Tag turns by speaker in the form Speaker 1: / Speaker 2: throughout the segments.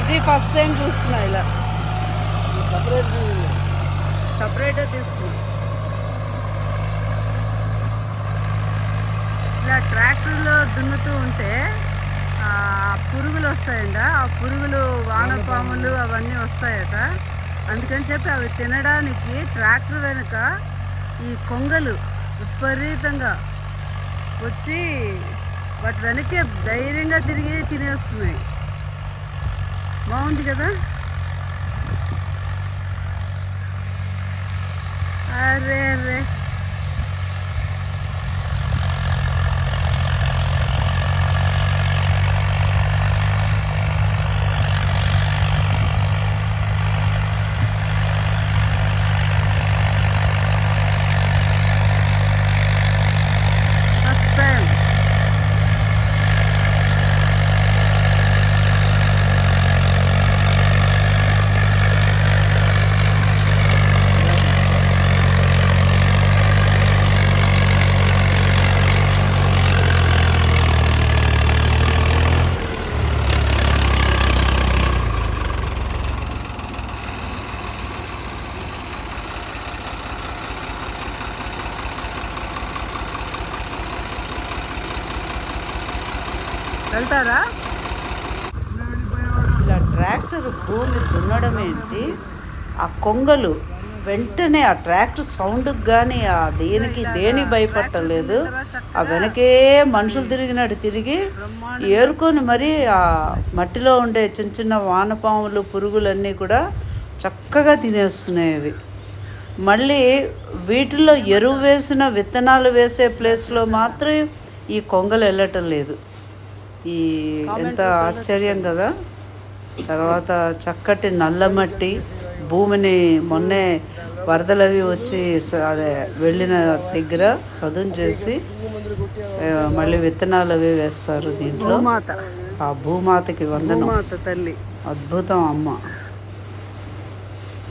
Speaker 1: ఇది first time చూస్తున్నా ఇలా. సపరేట్గా తీస్తున్నా. ఇలా ట్రాక్టర్లో దున్నుతూ ఉంటే పురుగులు వస్తాయంట. ఆ పురుగులు వానపాములు అవన్నీ వస్తాయట. అందుకని చెప్పి అవి తినడానికి ట్రాక్టర్ వెనుక ఈ కొంగలు విపరీతంగా వచ్చి వాటి వెనకే ధైర్యంగా తిరిగి తినేస్తున్నాయి. బాగుంది కదా? అరే అరే ఫస్ట్ టైం వెళ్తారా? ఇలా ట్రాక్టర్ భూమి దున్నడం ఏంటి? ఆ కొంగలు వెంటనే ఆ ట్రాక్టర్ సౌండ్కి కానీ ఆ దేనికి దేని భయపడలేదు ఆ వెనకే మనుషులు తిరిగినట్టు తిరిగి ఏరుకొని మరి ఆ మట్టిలో ఉండే చిన్న చిన్న వానపాములు పురుగులన్నీ కూడా చక్కగా తినేస్తున్నాయి అవి. మళ్ళీ వీటిలో ఎరువు వేసిన విత్తనాలు వేసే ప్లేస్లో మాత్రం ఈ కొంగలు వెళ్ళటం లేదు. ఈ ఎంత ఆశ్చర్యం కదా. తర్వాత చక్కటి నల్లమట్టి భూమిని మొన్నే వరదలవి వచ్చి అదే వెళ్ళిన దగ్గర సదును చేసి మళ్ళీ విత్తనాలు అవి వేస్తారు దీంట్లో. ఆ భూమాతకి వందనం.
Speaker 2: తల్లి.
Speaker 1: అద్భుతం అమ్మ.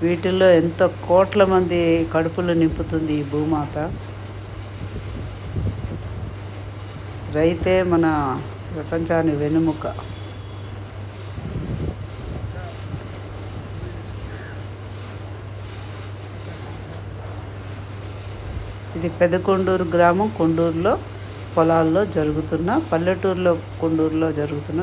Speaker 1: వీటిల్లో ఎంత కోట్ల మంది కడుపులు నింపుతుంది ఈ భూమాత. రైతే మన ప్రపంచాన్ని వెనుముక ఇది పెదకొండూరు గ్రామం కొండూరులో పొలాల్లో జరుగుతున్న పల్లెటూరులో కొండూరులో జరుగుతున్న